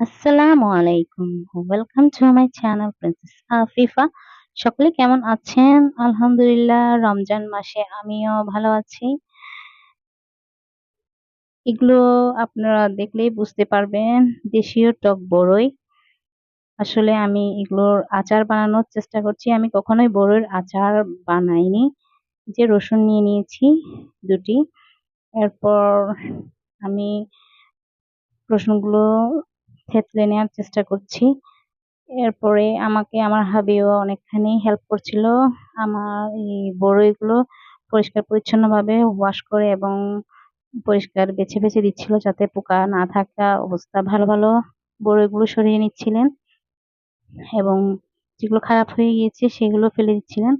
আসসালামু আলাইকুম welcome to my channel princess Afifa সকলে কেমন আছেন? আলহামদুলিল্লাহ, রমজান মাসে আমিও ভালো আছি। এগুলো আপনারা দেখলেই বুঝতে পারবেন, দেশীয় টক বড়ই। আসলে আমি এগুলোর আচার বানানোর চেষ্টা করছি। আমি কখনোই বড়ইয়ের আচার বানাইনি। যে রসুন নিয়ে নিয়েছি, দুটি। এরপর আমি রসুনগুলো থেতলে নেওয়ার চেষ্টা করছি। এরপরে আমাকে আমার হাবিও অনেকখানি হেল্প করছিল। আমার এই বড়ইগুলো পরিষ্কার পরিচ্ছন্নভাবে ওয়াশ করে এবং পরিষ্কার বেছে বেছে দিচ্ছিল যাতে পোকা না থাকা অবস্থা ভালো ভালো বড়ইগুলো সরিয়ে নিচ্ছিলেন এবং যেগুলো খারাপ হয়ে গিয়েছে সেগুলো ফেলে দিচ্ছিলেন।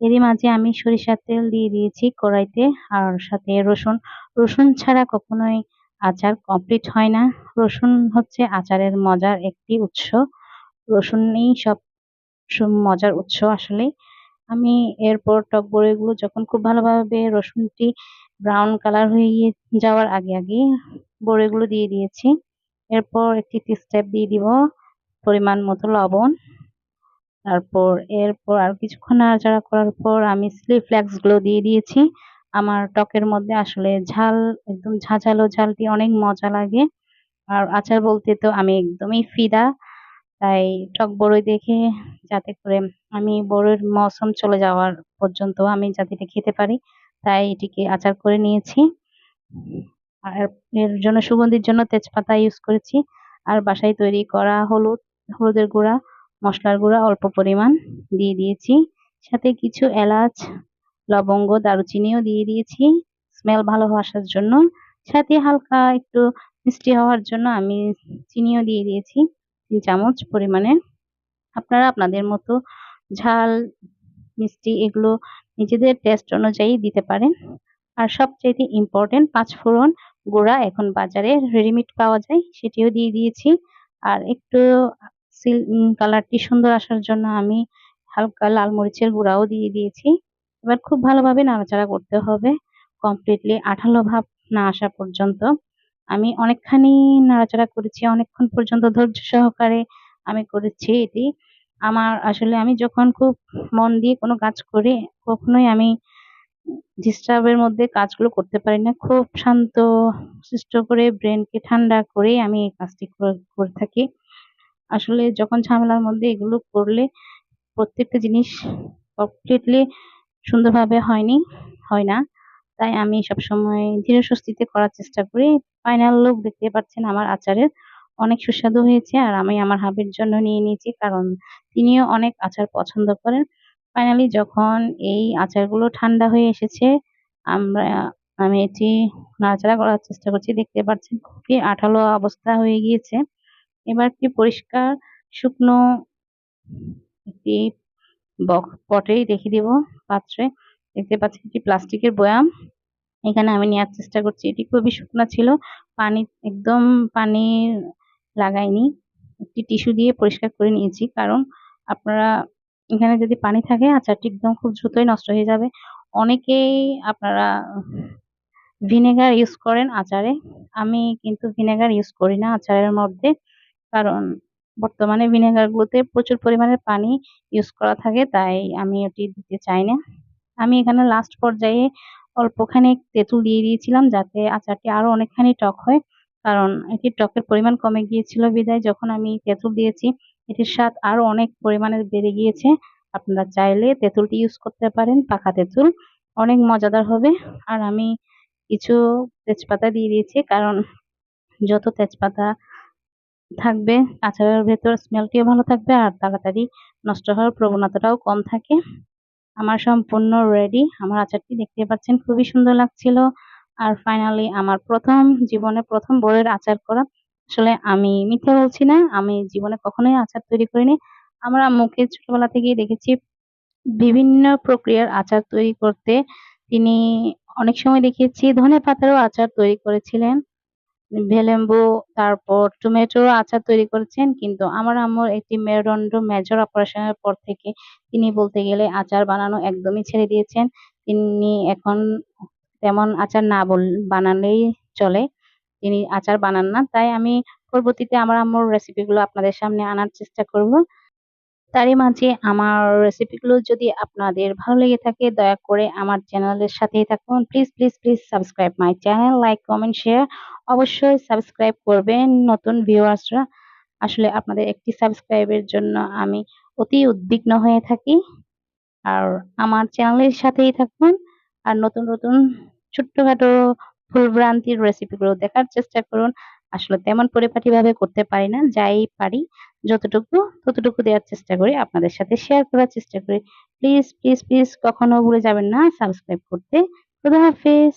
এরই মাঝে আমি সরিষার তেল দিয়ে দিয়েছি কড়াইতে আর সাথে রসুন। রসুন ছাড়া কখনোই আচার কমপ্লিট হয় না। রসুন হচ্ছে আচারের মজার একটি উৎস। রসুনই সব মজার উৎস আসলে। আমি এরপর টক বড়িগুলো যখন খুব ভালোভাবে রসুনটি ব্রাউন কালার হয়ে যাওয়ার আগে আগে বড়িগুলো দিয়ে দিয়েছি। এরপর একটি স্টেপ দিয়ে দিব পরিমাণ মতো লবণ। তারপর এরপর আর কিছুক্ষণ নাড়াচাড়া করার পর আমি স্লিপ ফ্লেক্সগুলো দিয়ে দিয়েছি। আমার টকের মধ্যে আসলে ঝাল, একদম ঝাঁঝালো ঝালটি অনেক মজা লাগে। আর আচার বলতে তো আমি একদমই ফিদা। তাই টক বড়ই দেখে যাতে করে আমি বড়ইয়ের মৌসুম চলে যাওয়ার পর্যন্ত আমি যাতে এটা খেতে পারি, তাই এটিকে আচার করে নিয়েছি। আর এর জন্য সুগন্ধির জন্য তেজপাতা ইউজ করেছি। আর বাসায় তৈরি করা হলুদ, হলুদের গুঁড়া, মশলার গুঁড়া অল্প পরিমাণ দিয়ে দিয়েছি। সাথে কিছু এলাচ লবঙ্গ, দারুচিনিও দিয়ে দিয়েছি। স্মেল ভালো আসার জন্য। সাথে হালকা একটু মিষ্টি হওয়ার জন্য আমি চিনিও দিয়ে দিয়েছি। তিন চামচ পরিমাণে। আপনারা আপনাদের মতো ঝাল, মিষ্টি এগুলো নিজেদের টেস্ট অনুযায়ী দিতে পারেন। আর সবচাইতে ইম্পর্টেন্ট পাঁচফোড়ন গুঁড়া এখন বাজারে রেডিমেড পাওয়া যায়, সেটিও দিয়ে দিয়েছি। আর একটু কালারটি সুন্দর আসার জন্য আমি হালকা লাল মরিচের গুঁড়াও দিয়ে দিয়েছি। এবার খুব ভালোভাবে নাড়াচাড়া করতে হবে। কমপ্লিটলি আঠালো ভাব না আসা পর্যন্ত। আমি অনেকখানি নাড়াচাড়া করেছি, অনেকক্ষণ পর্যন্ত ধৈর্য সহকারে আমি করেছি এটি। আমার আসলে আমি যখন খুব মন দিয়ে কোনো কাজ করি কখনোই আমি ডিস্টার্বের মধ্যে কাজগুলো করতে পারি না। খুব শান্ত, সুস্থ করে ব্রেনকে ঠান্ডা করে আমি এই কাজটি করে থাকি। আসলে যখন ঝামেলার মধ্যে এগুলো করলে প্রত্যেকটা জিনিস কমপ্লিটলি সুন্দরভাবে হয়নি, হয় না। তাই আমি সবসময় ধীরে সুস্থিতে করার চেষ্টা করি। ফাইনাল লুক দেখতে পাচ্ছেন আমার আচারের। অনেক সুস্বাদু হয়েছে আর আমি আমার হাবির জন্য নিয়ে নিয়েছি কারণ তিনিও অনেক আচার পছন্দ করেন। ফাইনালি যখন এই আচারগুলো ঠান্ডা হয়ে এসেছে, আমরা, আমি এটি নাড়াচাড়া করার চেষ্টা করছি। দেখতে পাচ্ছেন খুবই আঠালো অবস্থা হয়ে গিয়েছে। এবার একটি পরিষ্কার শুকনো একটি বক, পটেই রেখে দেব। পাত্রে। দেখতে পাচ্ছি একটি প্লাস্টিকের বয়াম। এখানে আমি নেওয়ার চেষ্টা করছি। এটি খুবই শুকনো ছিল। পানি, একদম পানি লাগাইনি। একটি টিস্যু দিয়ে পরিষ্কার করে নিয়েছি। কারণ আপনারা, এখানে যদি পানি থাকে, আচারটি একদম খুব দ্রুতই নষ্ট হয়ে যাবে। অনেকেই আপনারা ভিনেগার ইউজ করেন আচারে। আমি কিন্তু ভিনেগার ইউজ করি না আচারের মধ্যে। কারণ বর্তমানে ভিনেগার গুলোতে প্রচুর পরিমাণে পানি ইউজ করা থাকে, তাই আমি ওটি দিতে চাই না। আমি এখানে লাস্ট পর্যায়ে অল্পখানি তেঁতুল দিয়ে দিয়েছিলাম, যাতে আচারটি আরও অনেকখানি টক হয়, কারণ এটির টকের পরিমাণ কমে গিয়েছিল বিদায়। যখন আমি তেঁতুল দিয়েছি, এটির স্বাদ আরও অনেক পরিমাণে বেড়ে গিয়েছে। আপনারা চাইলে তেঁতুলটি ইউজ করতে পারেন, পাকা তেঁতুল। অনেক মজাদার হবে। আর আমি কিছু তেজপাতা দিয়ে দিয়েছি, কারণ যত তেজপাতা থাকবে। আচারের ভেতর স্মেলটিও ভালো থাকবে আর তাড়াতাড়ি নষ্ট হওয়ার প্রবণতাটাও কম থাকে। আমার সম্পূর্ণ রেডি আমার আচারটি দেখতে পাচ্ছেন, খুবই সুন্দর লাগছিল। আর ফাইনালি আমার প্রথম, জীবনে প্রথম বড়ের আচার করা। আসলে আমি মিথ্যা বলছি না, আমি জীবনে কখনোই আচার তৈরি করিনি। আমরা মুখে ছোটবেলা থেকেই দেখেছি বিভিন্ন প্রক্রিয়ার আচার তৈরি করতে। তিনি অনেক সময় দেখেছি ধনে পাতারও আচার তৈরি করেছিলেন। ভেলেম্বু, তারপর টমেটোর আচার তৈরি করেছেন, কিন্তু আমার আম্মুর একটি মেরুদণ্ড মেজর অপারেশনের পর থেকে তিনি বলতে গেলে আচার বানানো একদমই ছেড়ে দিয়েছেন। তিনি এখন তেমন আচার না বল, বানালেই চলে। তিনি আচার বানান না। তাই আমি পরবর্তীতে আমার আম্মুর রেসিপিগুলো আপনাদের সামনে আনার চেষ্টা করব। তারই মাঝে আমার রেসিপিগুলো যদি আপনাদের ভালো লেগে থাকে, দয়া করে আমার চ্যানেলের সাথেই থাকুন। Please please please subscribe my channel like comment share অবশ্যই সাবস্ক্রাইব করবেন নতুন ভিউয়ার্সরা আসলে আপনাদের একটি সাবস্ক্রাইবের জন্য আমি অতি উদ্বিগ্ন হয়ে থাকি। আর আমার চ্যানেলের সাথেই থাকুন। আর নতুন নতুন ছোট্টখাটো ভুলভ্রান্তির রেসিপিগুলো দেখার চেষ্টা করুন। আসলে তেমন পরিপাটিভাবে করতে পারি না, যাই পারি। যতটুকু, ততটুকু দেওয়ার চেষ্টা করি, আপনাদের সাথে শেয়ার করার চেষ্টা করি। প্লিজ প্লিজ প্লিজ কখনো ভুলে যাবেন না সাবস্ক্রাইব করতে। খুদা হাফেজ।